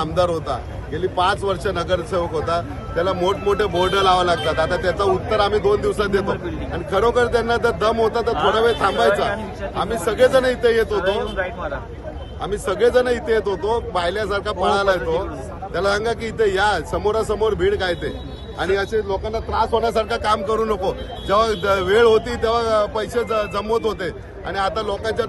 आमदार होता. गेली पाच वर्ष नगरसेवक होता. त्याला मोठमोठे बोर्ड लावा लागतात. आता त्याचं उत्तर आम्ही दोन दिवसात देतो. आणि खरोखर त्यांना जर दम होता तर थोडा वेळ थांबायचा. आम्ही सगळेजण इथे येत होतो. आम्ही सगळेजण इथे येत होतो. पाहिल्यासारखा पळाला येतो. त्याला सांगा की इथे या समोरासमोर भीड काय ते? आणि असे लोकांना त्रास होण्यासारखं काम करू नको. जेव्हा द- वेळ होती तेव्हा पैसे ज- जमवत होते. आणि आता लोकांच्या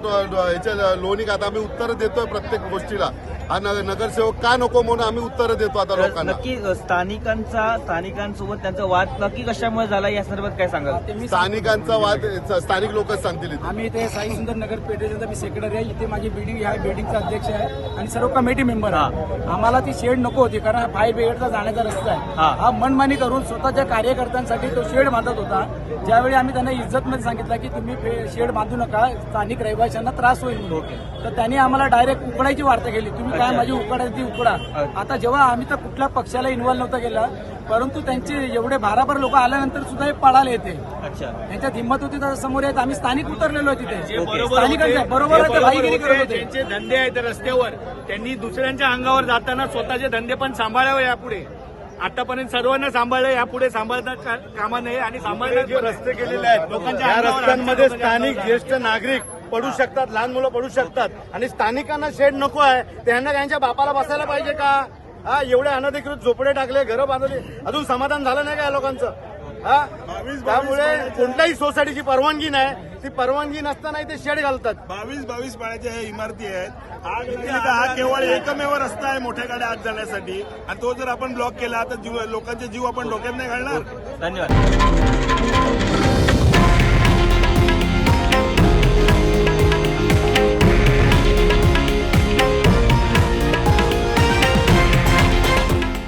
ह्याच्या लोणी आता आम्ही उत्तर देतोय प्रत्येक गोष्टीला. हा नगरसेवक का नको म्हणून आम्ही उत्तर देतो आता लोकांना. नक्की स्थानिकांचा स्थानिकांसोबत त्यांचा वाद नक्की कशामुळे झाला या संदर्भात काय सांगाल? स्थानिकांचा वाद स्थानिक लोकच सांगतील इथे. आम्ही इथे साई सुंदर नगर पेठेचा मी सेक्रेटरी आहे. इथे माझी बिल्डिंग ह्या बिल्डिंगचा अध्यक्ष आहे आणि सर्व कमिटी मेंबर आहे. आम्हाला ती शेड नको होती कारण फायर ब्रिगेडचा जाण्याचा रस्ता आहे. हा. हा मनमानी करून स्वतःच्या कार्यकर्त्यांसाठी तो शेड बांधत होता ज्यावेळी आम्ही त्यांना इज्जतमध्ये सांगितलं की तुम्ही शेड बांधू नका स्थानिक रहिवाशांना त्रास होईल म्हणून. तर त्यांनी आम्हाला डायरेक्ट उकडायची वार्ता केली. तुम्ही काय माझी उकड आहे ती उकडा. आता जेव्हा आम्ही तर कुठल्या पक्षाला इन्व्हॉल्व नव्हता गेला परंतु त्यांचे एवढे भाराभर लोक आल्यानंतर सुद्धा हे पळाले येते. अच्छा. त्यांच्यात हिंमत होती तर समोर येत आम्ही स्थानिक उतरलेलो आहे तिथे. बरोबर आहे ते भाईगिरी करत होते. त्यांचे धंदे आहेत रस्त्यावर त्यांनी दुसऱ्यांच्या अंगावर जाताना स्वतःचे धंदे पण सांभाळावे यापुढे. आतापर्यंत सर्वांना सांभाळलं यापुढे सांभाळता कामा नये आणि सांभाळणार जे रस्ते केलेले आहेत लोकांच्या रस्त्यांमध्ये स्थानिक ज्येष्ठ नागरिक पडू शकतात लहान मुलं पडू शकतात. आणि स्थानिकांना शेड नको आहे त्यांना त्यांच्या बापाला बसायला पाहिजे का? हा एवढे अनधिकृत झोपडे टाकले घरं बांधवली अजून समाधान झालं नाही का या लोकांचं? हा? त्यामुळे कोणत्याही सोसायटीची परवानगी नाही. ती परवानगी नसताना ते शेड घालतात. बावीस बावीस ह्या इमारती आहेत. हा व्यतिरिक्त हा केवळ एकमेव रस्ता आहे मोठ्या गाड्या आत जाण्यासाठी आणि तो जर आपण ब्लॉक केला तर जीव लोकांचे जीव आपण डोक्यात नाही घालणार? धन्यवाद.